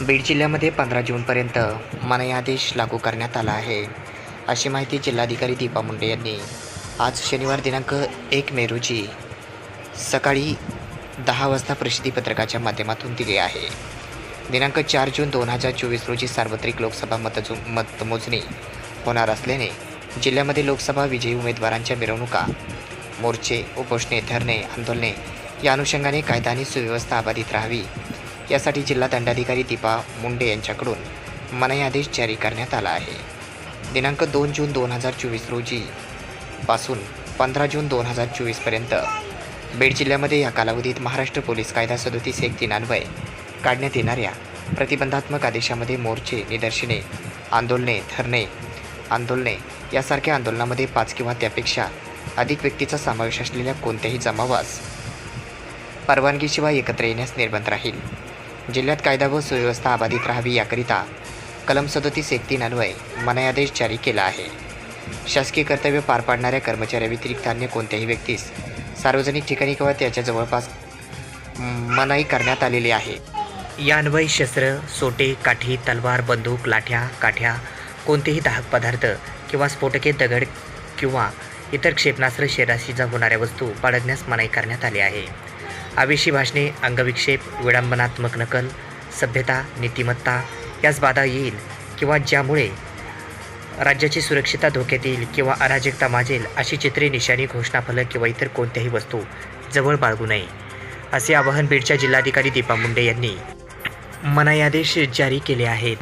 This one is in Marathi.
बीड जिल्ह्यामध्ये पंधरा जूनपर्यंत मनयादेश लागू करण्यात आला आहे. अशी माहिती जिल्हाधिकारी दीपा मुंडे यांनी. आज शनिवार दिनांक एक मे रोजी सकाळी दहा वाजता प्रसिद्धी पत्रकाच्या माध्यमातून दिली आहे. दिनांक चार जून दोन हजार चोवीस रोजी सार्वत्रिक लोकसभा मतजो मतमोजणी होणार असल्याने जिल्ह्यामध्ये लोकसभा विजयी उमेदवारांच्या मिरवणुका मोर्चे उपोषणे धरणे आंदोलने या अनुषंगाने कायदा आणि सुव्यवस्था अबाधित राहावी. यासाठी जिल्हा दंडाधिकारी दीपा मुंडे यांच्याकडून मनाई आदेश जारी करण्यात आला आहे. दिनांक दोन जून दोन हजार चोवीस रोजी पासून पंधरा जून दोन हजार चोवीसपर्यंत बीड जिल्ह्यामध्ये या कालावधीत महाराष्ट्र पोलीस कायदा सदोतीस एक दिनान्वये काढण्यात येणाऱ्या प्रतिबंधात्मक आदेशामध्ये मोर्चे निदर्शने आंदोलने धरणे आंदोलने यासारख्या आंदोलनामध्ये पाच किंवा त्यापेक्षा अधिक व्यक्तीचा समावेश असलेल्या कोणत्याही जमावास परवानगीशिवाय एकत्र येण्यास निर्बंध राहील. जिल्ह्यात कायदा व सुव्यवस्था अबाधित राहावी याकरिता कलम सदतीस एक तीन अन्वये जारी केला आहे. शासकीय कर्तव्य पार पाडणाऱ्या कर्मचाऱ्याव्यतिरिक्त अन्य कोणत्याही व्यक्तीस सार्वजनिक ठिकाणी किंवा त्याच्या जवळपास मनाई करण्यात आलेली आहे. या शस्त्र सोटे काठी तलवार बंदूक लाठ्या काठ्या कोणतेही दाहक पदार्थ किंवा स्फोटके दगड किंवा इतर क्षेपणास्त्र शरीराशी जा होणाऱ्या वस्तू बाळगण्यास मनाई करण्यात आली आहे. आवेशी भाषणे अंगविक्षेप विडंबनात्मक नकल सभ्यता नीतिमत्ता यास बाधा येईल किंवा ज्यामुळे राज्याची सुरक्षितता धोक्यात येईल किंवा अराजकता माजेल अशी चित्रे निशाणी घोषणाफलक किंवा इतर कोणत्याही वस्तू जवळ बाळगू नये. असे आवाहन बीडच्या जिल्हाधिकारी दीपा मुंडे यांनी मनायादेश जारी केले आहेत.